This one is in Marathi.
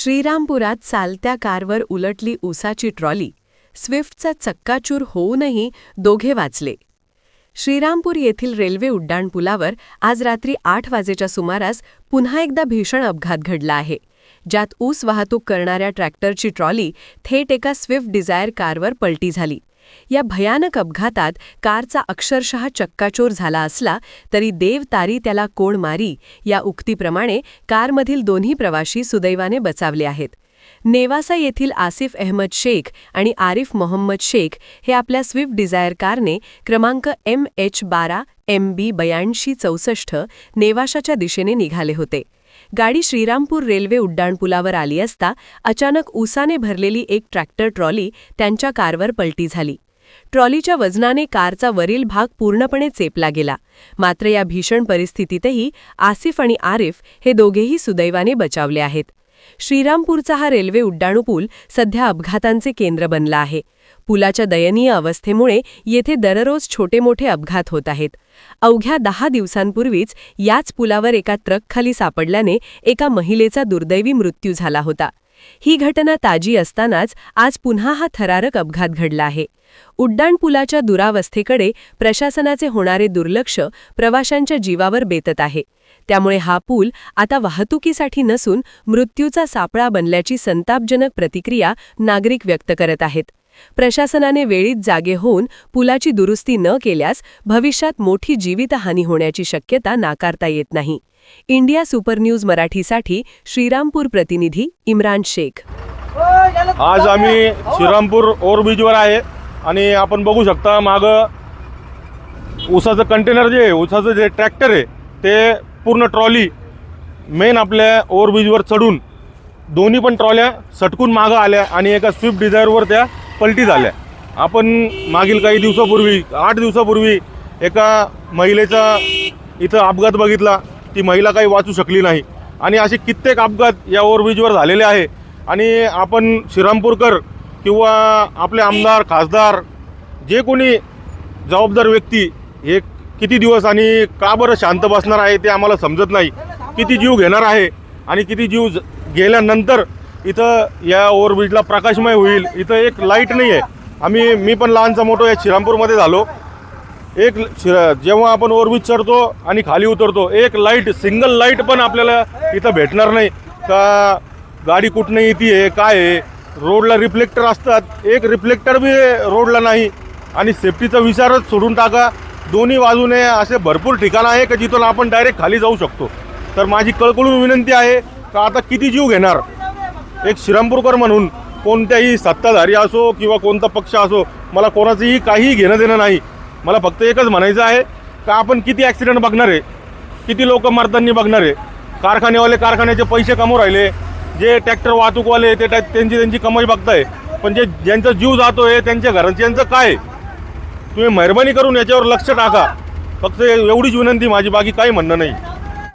श्रीरामपुरात चालत्या कारवर उलटली उसाची ट्रॉली. स्विफ्टचा चक्काचूर होऊनही दोघे वाचले. श्रीरामपूर येथील रेल्वे उड्डाणपुलावर आज रात्री आठ वाजेच्या सुमारास पुन्हा एकदा भीषण अपघात घडला आहे. ज्यात ऊस वाहतूक करणाऱ्या ट्रॅक्टरची ट्रॉली थेट एका स्विफ्ट डिझायर कारवर पलटी झाली. या भयानक अपघातात कारचा अक्षरशः चक्काचोर झाला असला तरी देव तारी त्याला कोण मारी या उक्तीप्रमाणे कारमधील दोन्ही प्रवाशी सुदैवाने बचावले आहेत. नेवासा येथील आसिफ अहमद शेख आणि आरिफ मोहम्मद शेख हे आपल्या स्विफ्ट डिझायर कारने क्रमांक एम एच बारा एम बी ब्याऐंशी चौसष्ट नेवाशाच्या दिशेने निघाले होते. गाडी श्रीरामपूर रेल्वे उड्डाणपुलावर आली असता अचानक उसाने भरलेली एक ट्रॅक्टर ट्रॉली त्यांच्या कारवर पलटी झाली. ट्रॉलीच्या वजनाने कारचा वरील भाग पूर्णपणे चेपला गेला. मात्र या भीषण परिस्थितीतही आसिफ आणि आरिफ हे दोघेही सुदैवाने बचावले आहेत. श्रीरामपूरचा हा रेल्वे उड्डाणपूल सध्या अपघातांचे केंद्र बनला आहे. पुलाच्या दयनीय अवस्थेमुळे येथे दररोज छोटे मोठे अपघात होत आहेत. अवघ्या दहा दिवसांपूर्वीच याच पुलावर एका ट्रकखाली सापडल्याने एका महिलेचा दुर्दैवी मृत्यू झाला होता. ही घटना ताजी असतानाच आज पुन्हा हा थरारक अपघात घडला आहे. उड्डाणपुलाच्या दुरावस्थेकडे प्रशासनाचे होणारे दुर्लक्ष प्रवाशांच्या जीवावर बेतत आहे. त्यामुळे हा पूल आता वाहतुकीसाठी नसून मृत्यूचा सापळा बनल्याची संतापजनक प्रतिक्रिया नागरिक व्यक्त करत आहेत. प्रशासनाने वेळीच जागे होऊन पुलाची दुरुस्ती न केल्यास भविष्यात मोठी जीवितहानी होण्याची शक्यता नाकारता येत नाही. इंडिया सुपर न्यूज मराठीसाठी श्रीरामपूर प्रतिनिधी इम्रान शेख. आज आम्ही श्रीरामपूर ओव्हरब्रिजवर आहे आणि आपण बघू शकता माग ऊसाचं कंटेनर जे आहे ऊसाचं जे ट्रॅक्टर आहे ते पूर्ण ट्रॉली मेन आपल्या ओव्हरब्रिजवर चढून दोन्ही पण ट्रॉल्या सटकून मागं आल्या आणि एका स्विफ्ट डिझायरवर त्या पलटी झाल्या. आपण मागील काही दिवसापूर्वी आठ दिवसापूर्वी एका महिलेचा इथं अपघात बघितला. ती महिला काही वाचू शकली नाही. आणि असे कित्येक अपघात या ओव्हरब्रिजवर झालेले आहे. आणि आपण श्रीरामपूरकर किंवा आपले आमदार खासदार जे कोणी जबाबदार व्यक्ती हे किती दिवस आणि का बरं शांत बसणार आहे ते आम्हाला समजत नाही. किती जीव घेणार आहे आणि किती जीव ज- गेल्यानंतर इथं या ओव्हरब्रिजला प्रकाशमय होईल. इथं एक लाइट नाही आहे आम्ही मी पण लहानचा मोठो या श्रीरामपूरमध्ये झालो. एक शिर- जेव्हा आपण ओव्हरब्रिज चढतो आणि खाली उतरतो एक लाइट सिंगल लाइट पण आपल्याला इथं भेटणार नाही. का गाडी कुठनं येते आहे काय आहे? रोडला रिफ्लेक्टर असतात. एक रिफ्लेक्टर बी रोडला नाही. आणि सेफ्टीचा विचारच सोडून टाका. दोन्ही बाजूने असे भरपूर ठिकाणं आहे का जिथून आपण डायरेक्ट खाली जाऊ शकतो? तर माझी कळकळून विनंती आहे का आता किती जीव घेणार? एक श्रीरामपूरकर म्हणून कोणत्याही सत्ताधारी असो किंवा कोणता पक्ष असो मला कोणाचंही काही घेणं देणं नाही. मला फक्त एकच म्हणायचं आहे का आपण किती ॲक्सिडेंट बघणार आहे? किती लोक मरताना बघणार आहे? कारखानेवाले कारखान्याचे पैसे कमवू राहिले. जे ट्रॅक्टर वाहतूकवाले ते टॅ त्यांची त्यांची कमाई बघताय. पण जे ज्यांचा जीव जातो आहे त्यांच्या घराच्यांचं काय? तुम्ही मेहरबानी करून याच्यावर लक्ष टाका. फक्त एवढीच विनंती माझी बाकी काही म्हणणं नाही.